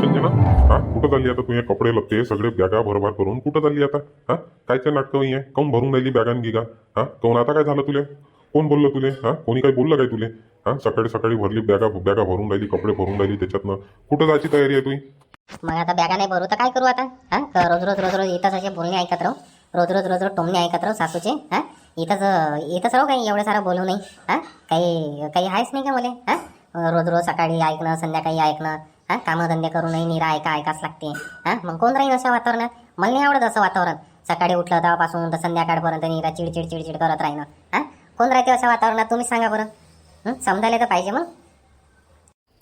संजना हा? कुठं चालली आता तुझे कपडे लपते सगळे बॅगा भरभार करून कुठं चालली आता? हा? कायच्या नाटकं आहे काऊन भरून राहिली बॅगान गिगा हा? काऊन आता काय झालं तुले? कोण बोललं तुले? हा? कोणी काही बोललं काय तुले? हा? सकाळी सकाळी भरली बॅगा बॅगा भरून राहिली कपडे भरून राहिली त्याच्यातनं. कुठं जायची तयारी आहे तुझी मग आता बॅगा नाही भरू तर काय करू आता? हा? क- रोज रोज रोज रोज इथंच असे बोलणे ऐकत राहू. रोज रोज रोज रोज टोमणे ऐकत राहू सासूचे. हा? इथंच अं, इथंच राहू काही एवढं सारं बोलू नाही. हा? काही काही आहेच नाही का मला? हा? रोज रोज सकाळी ऐकणं संध्याकाळी ऐकणं. हा? कामधंदे करूनही निरा ऐका ऐकाच लागते. हा? मग कोण राहील अशा वातावरणात? मला नाही आवडत असं वातावरण. सकाळी उठलं तेव्हापासून तर संध्याकाळपर्यंत निरा चिडचिड चिडचिड करत राहणं. हा? कोण राहते अशा वातावरणात? तुम्हीच सांगा बरं. हं? समजायला तर पाहिजे मग.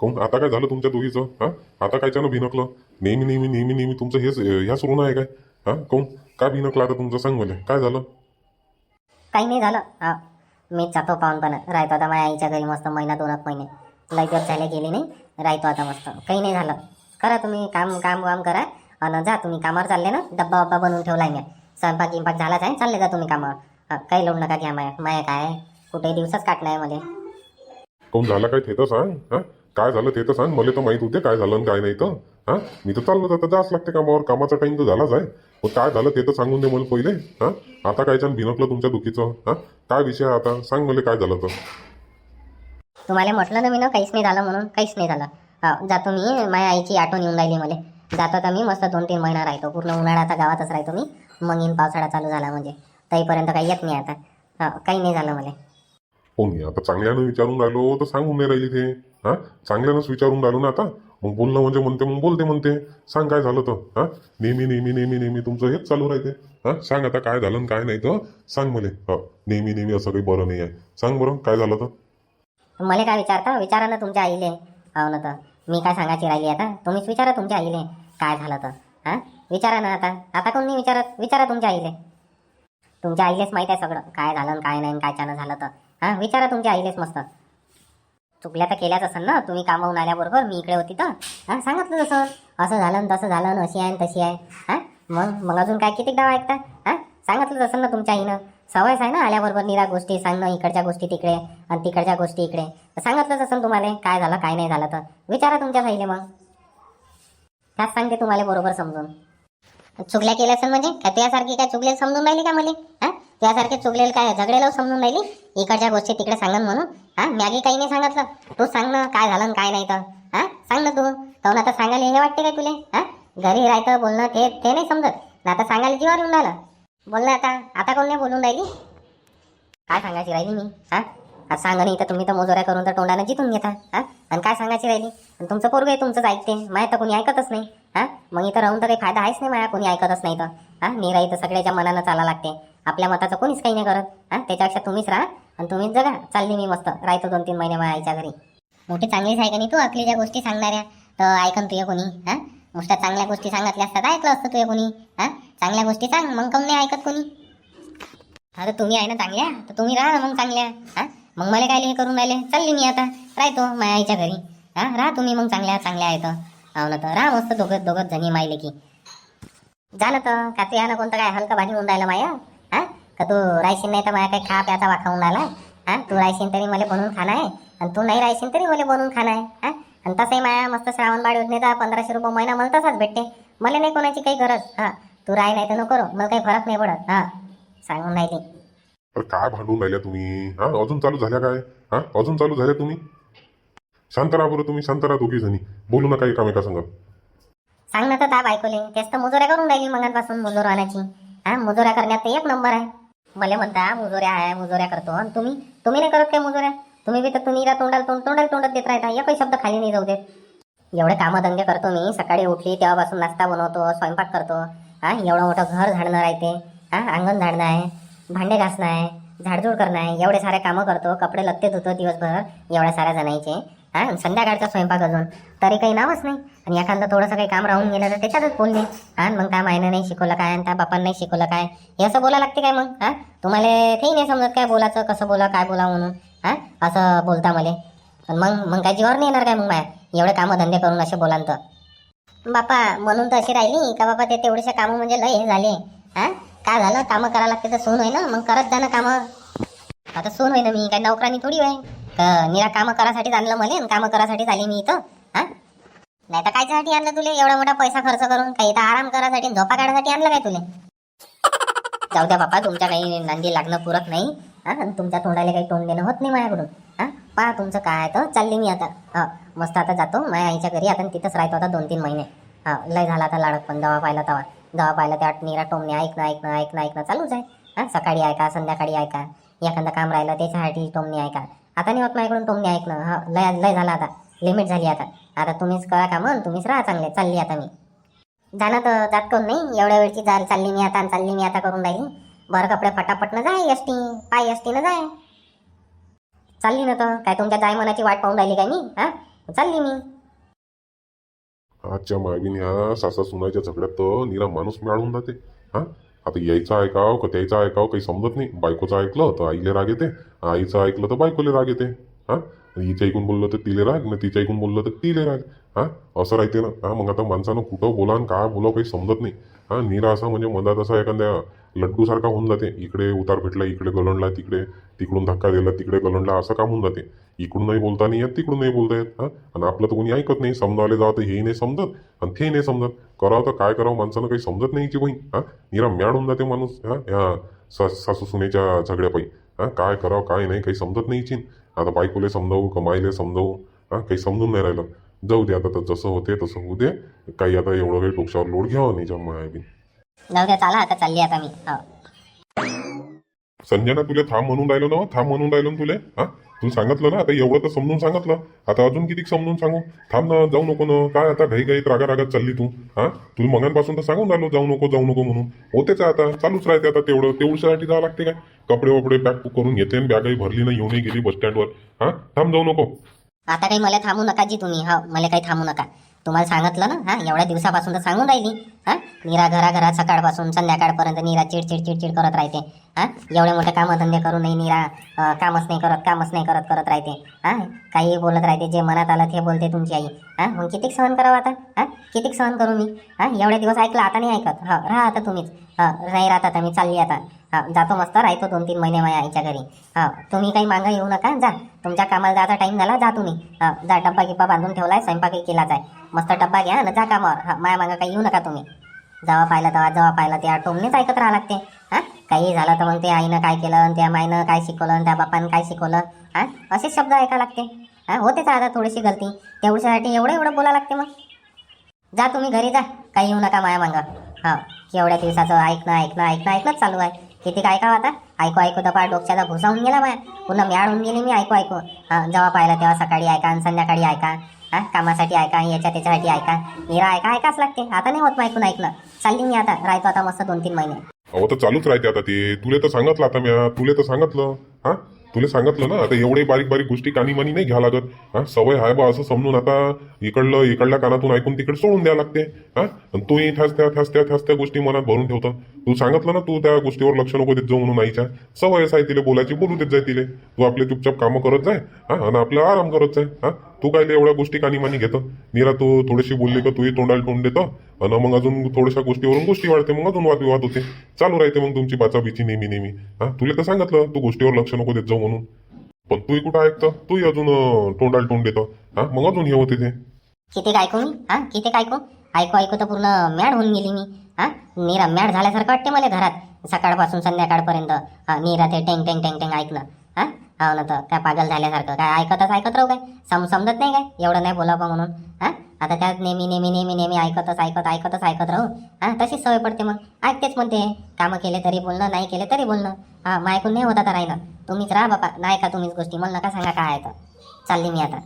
काऊन आता काय झालं तुमच्या दोघीचं? हा? आता कायच्यानं भिनकलं? नेहमी नेहमी नेहमी नेहमी तुमचं हेच ह्या सुरू आहे काय? हा? काऊन का भिनकलं आता तुमचं सांग मला काय झालं? काही नाही झालं. हा. मीच जातो पाहून राहतो आता माझ्या आईच्या घरी मस्त महिना दोन महिने. दिवस झाले गेली नाही. राहतो आता मस्त. काही नाही झालं. करा तुम्ही काम काम वाम करा आणि जा तुम्ही. कामावर चालले ना? डब्बा वब्बा बनवून ठेवलाय मी. स्वयंपाक गिंपाक झालाच आहे. चालले जा तुम्ही कामावर. काही लोड नका घ्या माया. माया काय? कुठे दिवसच काटणार आहे मला कोण झालं काय ते तर सांग हा? काय झालं ते तर सांग. मला तर माहीत होते काय झालं आणि काय नाही तर. हा? मी तर चाललो तर जास्त लागते कामावर. कामाचा टाइम तर झालाच आहे. मग काय झालं ते तर सांगून दे मला पहिले हा? आता काय छान भिनकलं तुमच्या दुखीचं हा? काय विषय आहे आता? सांग मला काय झालं तर. तुम्हाला म्हटलं ना मी ना काहीच नाही झालं म्हणून काहीच नाही झालं. हा जातो मी माझ्या आईची आठवण येऊन राहिली मला. जातो तर मी मस्त दोन तीन महिना राहतो पूर्ण उन्हाळ्याचा आता गावातच राहतो मी. मग इन पावसाळा चालू झाला म्हणजे. तरीपर्यंत काही येत नाही आता. हा काही नाही झालं मला. हो मी आता चांगल्यानं विचारून राहिलो तर सांगून नाही राहिली ते. हा चांगल्यानंच विचारून राहिलो ना आता. मग बोलणं म्हणजे म्हणते मग बोलते म्हणते. सांग काय झालं तर. हा नेहमी नेहमी नेहमी नेहमी तुमचं हेच चालू राहते. हा सांग आता काय झालं काय नाही तर. सांग मला. हा नेहमी नेहमी असं काही बरं नाही आहे. सांग बरं काय झालं तर. मला काय विचारता? विचारा ना तुमच्या आईले. हो ना तर. मी काय सांगायची राहिली आता? तुम्हीच विचारा तुमच्या आईले. काय झालं तर? हा? विचारा ना आता. आता कोण नाही विचारत? विचारा तुमच्या आईले. तुमच्या आईलेच माहीत आहे सगळं. काय झालं काय नाही काय छान झालं तर. हा? विचारा तुमच्या आईलेच मस्त. चुकल्या तर केल्याच असेल ना? तुम्ही कामावून आल्याबरोबर मी इकडे होती तर. हा? सांगितलं तसं. असं झालं तसं झालं अशी आहे तशी आहे. हा? मग? मग अजून काय किती डाव ऐकता? हा? सांगितलं असेल ना तुमच्या आईनं. सवयच आहे ना आल्याबरोबर निरा गोष्टी सांगणं इकडच्या गोष्टी तिकडे आणि तिकडच्या गोष्टी इकडे. सांगतलंच सांगितलंच असेल तुम्हाला काय झालं काय नाही झालं तर. विचारा तुमच्या आईले मग. त्याच सांगते तुम्हाला बरोबर समजून. चुकल्या केल्या असेल म्हणजे? का तुझ्यासारखी काय चुकलेलं समजून राहिली का मला? हा? तुझ्यासारखे चुकलेलं काय झगडेलं समजून राहिली? इकडच्या गोष्टी तिकडे सांगन म्हणून? हा? मॅगी काही नाही सांगितलं. तू सांग ना काय झालं काय नाही तर. हा? सांग ना तू. तर आता सांगायला हे वाटते काय तुले? हा? घरी राहायचं बोलणं ते ते नाही समजत. ना आता सांगायला जीवावर येऊन राहिलं. बोल ना आता. आता कोण नाही बोलून राहिली? काय सांगायची राहिली मी? हा? आज सांगा नाही तर तुम्ही तर मोजोऱ्या करून तर तोंडानं जितून घेता. हा? आणि काय सांगायची राहिली? आणि तुमचं पोरग आहे तुमचंच ऐकते. माया तर कोणी ऐकतच नाही. हा? मग इथं राहून तर काही फायदा आहेच नाही माया. कोणी ऐकतच नाही तर हा? निराई तर सगळ्याच्या मनानं चाला लागते. आपल्या मताचं कोणीच काही नाही करत. हा? त्याच्यापेक्षा तुम्हीच राहा आणि तुम्हीच जगा. चालली मी मस्त. राहतो दोन तीन महिने माझ्या आईच्या घरी. मोठी चांगलीच आहे का नाही तू? अकलीच्या गोष्टी सांगणाऱ्या. तर ऐकन तुझ्या कोणी. हा? नुसत्या चांगल्या गोष्टी सांगितल्या असतात. ऐकलं असतं तुझ्या कोणी? हा? चांगल्या गोष्टी सांग मग काऊन नाही ऐकत कोणी? अरे तुम्ही आहे ना चांगल्या? तर तुम्ही राहा ना मग चांगल्या. हा? मग मला काय हे करून राहिले? चालली मी आता. राहतो माझ्या आईच्या घरी. हा? राहा तुम्ही मग चांगल्या चांगल्या आहेत हो ना तर. राहा मस्त दोघं दोघं जणी मायले की. झालं तर. का तू ना कोणतं काय हलका भाजी होऊन राहिलं माया? हा? का तू रायशीन नाही तर माझ्या काही खा प्याचा वाखा होऊन राहिला? हा? तू रायशीन तरी मला बनवून खाणं आहे. आणि तू नाही रायशीन तरी मला बनवून खाणं आहे. हा? आणि तसंही माया मस्त श्रावणबाळ योजनेचा पंधराशे रुपये महिना मला तसाच भेटते. मला नाही कोणाची काही गरज. हा. तू राय नाही तर नको करू. मला काही फरक नाही पडत. हा. सांगून नाही ते अरे काय भांडून राहिल्या तुम्ही? हा अजून चालू झाल्या काय? हा अजून चालू झाल्या तुम्ही? शांत राहा बरं तुम्ही शांत राहा दोघी जणी. बोलू नका एकामेका संग. सांग ना तर त्या बायकोले तेच तर मुजोऱ्या करून राहिली मगांपासून मुजोर आणायची. हा मुजोऱ्या करण्यात तर एक नंबर आहे. मला म्हणता मुजोऱ्या आहे मुजोऱ्या करतो. आणि तुम्ही? तुम्ही नाही करत काय मुजोऱ्या? तुम्ही बी तर तुम्ही तोंडाला तोंड तोंडाला तोंडात देत राहता. एकही शब्द खाली नाही जाऊ देत. एवढे कामधंदे करतो मी. सकाळी उठली तेव्हापासून नाश्ता बनवतो स्वयंपाक करतो. हा एवढं मोठं घर झाडणं राहते हा अंगण झाडणं आहे. भांडे घासणं आहे. झाडझूड करणं आहे. एवढे सारे कामं करतो. कपडे लत्ते धुतो दिवसभर. एवढ्या साऱ्या जणांचे. हा संध्याकाळचा स्वयंपाक अजून. तरी काही नावच नाही. आणि एखादं थोडंसं काही काम राहून गेलं तर त्याच्यातच बोलले हा मग काय मायनं नाही शिकवलं काय? आणि त्या बापानं नाही शिकवलं काय? हे असं बोला लागते काय मग? हा? तुम्हाला काही नाही समजत काय बोलायचं कसं बोला काय बोला म्हणून. हा? असं बोलता मले. पण मग मग काय जीवावर नाही येणार काय मग माया? एवढे कामं धंदे करून असे बोलान तर बापा म्हणून तर अशी राहिली का बाबा ते तेवढेसे कामं म्हणजे लय हे झाले. हा? काय झालं? कामं करायला लागते तर सून होय ना मग करत जा ना कामं. आता सून होय ना मी. काय नोकरानी थोडी होय निरा कामं करासाठीच आणलं मले आणि कामं करासाठीच आली मी इथं. हा? नाही तर कायच्यासाठी आणलं तुले? एवढा मोठा पैसा खर्च करून काही तर आराम करायसाठी आणि झोपा काढायसाठी आणलं काय तुले? जाऊ द्या बापा तुमच्या काही नांदी लागणं पुरत नाही. हा? आणि तुमच्या तोंडाला काही तोंड देणं होत नाही माझ्याकडून. हा? पहा तुमचं काय आहे तर चालली मी आता. हा मस्त आता जातो. माझ्या आईच्या घरी आता तिथंच राहतो आता दोन तीन महिने. हा लय झाला आता लाडक पण दवा पाहिला तवा. दवा पाहिला त्या निरा टोमणे ऐकणं ऐकणं ऐकणं ऐकणं चालूच आहे. हां सकाळी ऐका संध्याकाळी ऐका. एखादं काम राहिलं त्याच्यासाठी टोमणे ऐका. आता नाही होत माझ्याकडून टोमणे ऐकणं. हा लय लय झालं आता. लिमिट झाली आता. आता तुम्हीच करा का मग तुम्हीच राहा चांगले. चालली आता मी. जाणं तर जात करून नाही. एवढ्या वेळची जा चालली मी आता आणि चालली मी आता करून राहिली. बरं कपडे फटाफट न जाय एसटी पाय एसटी न जाय. चालली ना तर काय तुमच्या जाय मनाची वाट पाहून राहिली काय मी? हा? चालली मी. आजच्या मागीन ह्या सासा सुनाच्या झगड्यात तर निरा माणूस मिळून जाते. हा? आता यायचं ऐकाव का हो, त्याचं ऐकाव हो, काही समजत नाही. बायकोचं ऐकलं तर आईले राग येते आईचं ऐकलं तर बायकोले राग येते. हा? हिच्या ऐकून बोललं तर तिले राग ना तिच्या ऐकून बोललं तर तिले राग. हा? असं राहते ना. हां मग आता माणसानं कुठं बोला आणि काय बोलावं काही समजत नाही. हा निरा असा म्हणजे मधात असा एखाद्या लड्डूसारखा होऊन जाते. इकडे उतार भेटला इकडे गलंडला तिकडे तिकडून धक्का दिला तिकडे गलंडला असं काम होऊन जाते? इकडूनही बोलता नाही येत तिकडूनही बोलता येत. हा? आणि आपलं तर कोणी ऐकत नाही. समजावले जावं तर हे नाही समजत आणि ते नाही समजत. करावं तर काय करावं माणसानं काही समजत नाही की बहीण. हा? निरा मॅड होऊन जाते माणूस. हा? ह्या सा सासू सुनेच्या झगड्यापायी. हा? काय करावं काय नाही काही समजत नाही चिन आता बायकोले समजावू कमाईले समजावू. हा? काही समजून नाही राहिलं. जाऊ दे आता तर जसं होते तसं होऊ दे. काही आता एवढं काही डोक्यावर लोड घ्यावं नाही जमा बी जाऊ द्या चाला आता चालली आता मी. हो. संजना तुला थांब म्हणून राहिलो ना थांब म्हणून राहिलो ना तुले? हा? तू सांगितलं ना आता एवढं तर समजून सांगितलं. आता अजून किती समजून सांगू? थांब ना जाऊ नको ना. काय आता घाई घाईत रागा रागात चालली तू? हा? तुला मगांपासून तर सांगून राहिलो जाऊ नको जाऊ नको म्हणून. होतेच आता चालूच राहते आता तेवढं. तेवढ्यासाठी जावं लागते काय? कपडे वपडे पॅक करून घेते आणि बॅगही भरली ना येऊनही गेली बस स्टँडवर. हा? थांब जाऊ नको. आता काही मला थांबू नका जी तुम्ही हा मला काही थांबू नका. तुम्हाला सांगितलं ना हा एवढ्या दिवसापासून तर सांगून राहिली हा निरा घराघरात सकाळपासून संध्याकाळपर्यंत निरा चिडचिड चिडचिड करत राहते हा एवढे मोठे कामधंदे करूनही निरा कामच नाही करत कामच नाही करत करत राहते हा काही बोलत राहते जे मनात आलं ते बोलते तुमची आई हा मग कितीक सहन करावं आता हा कितीक सहन करू मी हा एवढे दिवस ऐकलं आता नाही ऐकत हा राहा आता तुम्हीच हा नाही राहत आता मी चालली आता. हा जातो मस्त राहतो दोन तीन महिने माझ्या आईच्या घरी. हा तुम्ही काही मागं येऊ नका जा. तुमच्या कामाला जायचा टाईम झाला जा तुम्ही. हा जा डब्बा गिब्बा बांधून ठेवलाय स्वयंपाकही केलाच आहे. मस्त डब्बा घ्या ना जा कामावर. हा माया मागं काही येऊ नका तुम्ही. जेव्हा पाहिलं तेव्हा जेव्हा पाहिलं त्या टोमनेच ऐकत राहा लागते. हा काही झालं तर मग ते आईनं काय केलं आणि त्या माईनं काय शिकवलं त्या बापानं काय शिकवलं हा असेच शब्द ऐका लागते. हा होतेच आता थोडीशी गलती. तेवढ्यासाठी एवढं एवढं बोला लागते मग. जा तुम्ही घरी जा काही येऊ नका माया मागं. हा एवढ्या दिवसाचं ऐकणं ऐकणं ऐकणं ऐकणंच चालू आहे. किती काय का आता? ऐकू ऐकू तर पार डोक्याचा भुसा होऊन गेला माया पुन्हा म्याड होऊन गेली मी ऐकू ऐकू. जेव्हा पाहिलं तेव्हा सकाळी ऐका आणि संध्याकाळी ऐका. हा कामासाठी ऐका याच्या त्याच्यासाठी ऐका. निरा ऐका ऐकाच लागते. आता नाही होत मग ऐकून ऐकलं चालली मी आता. राहतो आता मस्त दोन तीन महिने. अहो तर चालूच राहते आता ते. तुले तर सांगितलं आता म्या तुले तर सांगितलं. हा तुला सांगितलं ना आता एवढे बारीक बारीक गोष्टी कानी मनी नाही घ्या लागत. हा सवय आहे बा असं समजून आता इकडलं इकडल्या कानातून ऐकून तिकडे सोडून द्यावं लागते. हा तू तूही त्याच त्या त्याच त्या त्या गोष्टी मनात भरून ठेवतं. तू सांगितलं ना तू त्या गोष्टीवर लक्ष नको देत जाऊ म्हणून आईच्या. सवयच आहे तिले बोलायची बोलू देत जाय तिले. तू आपले चुपचाप कामं करत जाय. हा आणि आपला आराम करत जाय. हा तू काय एवढ्या गोष्टी कानीमानी घेतो? निरा तू थोडीशी बोलली का तूही तोंडाला तोंड देतो? आणि मग अजून थोड्याशा गोष्टीवरून गोष्टी वाढते मग अजून वादविवाद होते. चालू राहते मग तुमची बाचाबिची नेहमी नेहमी. हा तुला तर सांगितलं तू गोष्टीवर लक्ष नको देत जाऊ म्हणून. पण तूही कुठं ऐकतं? तूही अजून तोंडाला तोंड देतो. हा मग अजून हे होते ते. किती ऐकू मी? हा किती ऐकू ऐकू ऐकू तर पूर्ण मॅड होऊन गेली मी. हा? निरा मॅड झाल्यासारखं वाटते मला घरात. सकाळपासून संध्याकाळपर्यंत. निरा ते टेंग टेंग टेंग टेंग ऐकणं. हा? हो ना तर काय पागल झाल्यासारखं. काय ऐकतच ऐकत राहू काय? सम समजत नाही काय? एवढं नाही बोलावं म्हणून? हा? आता त्यात नेहमी नेहमी नेहमी नेहमी ऐकतच ऐकत ऐकतच ऐकत राहू. हा तशीच सवय पडते मग. ऐकतेच म्हणते. कामं केले तरी बोलणं नाही केले तरी बोलणं. हा मग ऐकून नाही होत आता राहिलं. तुम्हीच राहा बापा. नाही का तुम्हीच गोष्टी? मला नका सांगा काय आहे तर. चालली मी आता.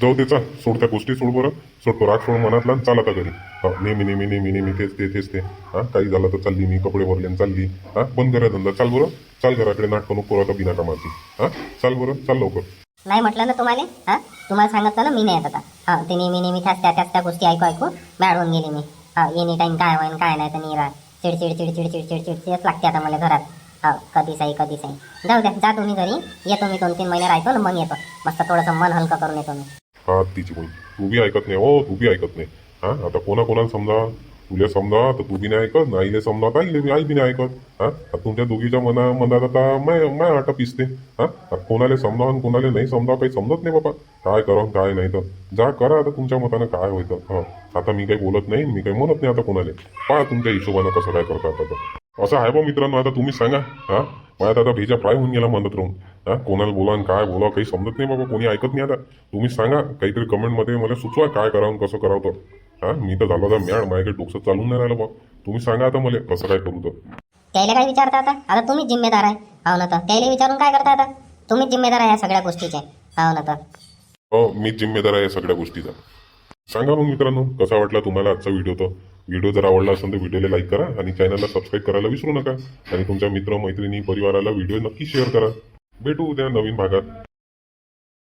जाऊ त्याचा सोड त्या गोष्टी सोड बरं. सोडतो राग सोड मनातला आणि चाल घरी. हा नेहमी नेहमी नेहमी नेहमी तेच ते तेच ते. हा काही झालं तर चालली मी कपडे भरले चालली. हा बंद करा धंदा. चाल बरं. चाल घराकडे नाटक नको आता बिना कामाची. हा चाल बरं. चाल लवकर. नाही म्हटलं ना तुम्हाला? हा? तुम्हाला सांगितलं ना मी नाही येत आता. हा ते नेहमी नेहमी त्याच त्या त्याच त्या गोष्टी ऐकू ऐकू मॅड गेली मी. हा एनी टाईम काय होईन काय नाही तर चिड चिडचिड चिडचिड चिडचिड चिडचिडच लागते आता मला घरात. हा कधीच आहे कधीच आहे जाऊ द्या जा तुम्ही घरी. येतो मी दोन तीन महिने राहतो ना मग येतो. मस्त थोडंसं मन हलकं करून येतो मी. हा तिची पण तू बी ऐकत नाही हो तू बी ऐकत नाही. हा? आता कोणा कोणाला समजा? तुला समजा तर तू बी नाही ऐकत नाही समजा तर आई बी नाही ऐकत. हा? आता तुमच्या दोघीच्या मना मनात आता माय माय आटा पिसते. हा? आता कोणाला समजा आणि कोणाला नाही समजा काही समजत नाही बाबा. काय करा काय नाही तर. जा करा आता तुमच्या मतानं काय होतं. हो. आता मी काही बोलत नाही मी काही म्हणत नाही आता कोणाला. पहा तुमच्या हिशोबानं कसं काय करता आता. असं आहे बा मित्रांनो आता तुम्ही सांगा. हा? माझ्यात आता भेजा फ्राय होऊन गेला म्हणत राहून. हा? कोणाला बोला आणि काय बोला काही समजत नाही बाबा कोणी ऐकत नाही आता. तुम्ही सांगा काहीतरी कमेंटमध्ये मला सुचवा काय करावं कसं करावं तर. हा? मी तर झालो आता मॅड माझ्याकडे डोकं चालून नाही राहिलं बा. तुम्ही सांगा आता मला कसं काय करू तर. त्याला काय विचारता आता? आता तुम्हीच जिम्मेदार आहे. हो ना तर. त्याला विचारून काय करता आता? तुम्हीच जिम्मेदार आहे या सगळ्या गोष्टीचे. हो ना तर. हो मीच जिम्मेदार आहे या सगळ्या गोष्टीचा. सांगा मग मित्रांनो कसा वाटला तुम्हाला आजचा व्हिडिओ तर व्हिडिओ जर आवडला असेल तर व्हिडिओला लाईक करा आणि चॅनलला सबस्क्राईब करायला विसरू नका. आणि तुमच्या मित्र मैत्रिणी परिवाराला व्हिडिओ नक्की शेअर करा. भेटू उद्या नवीन भागात.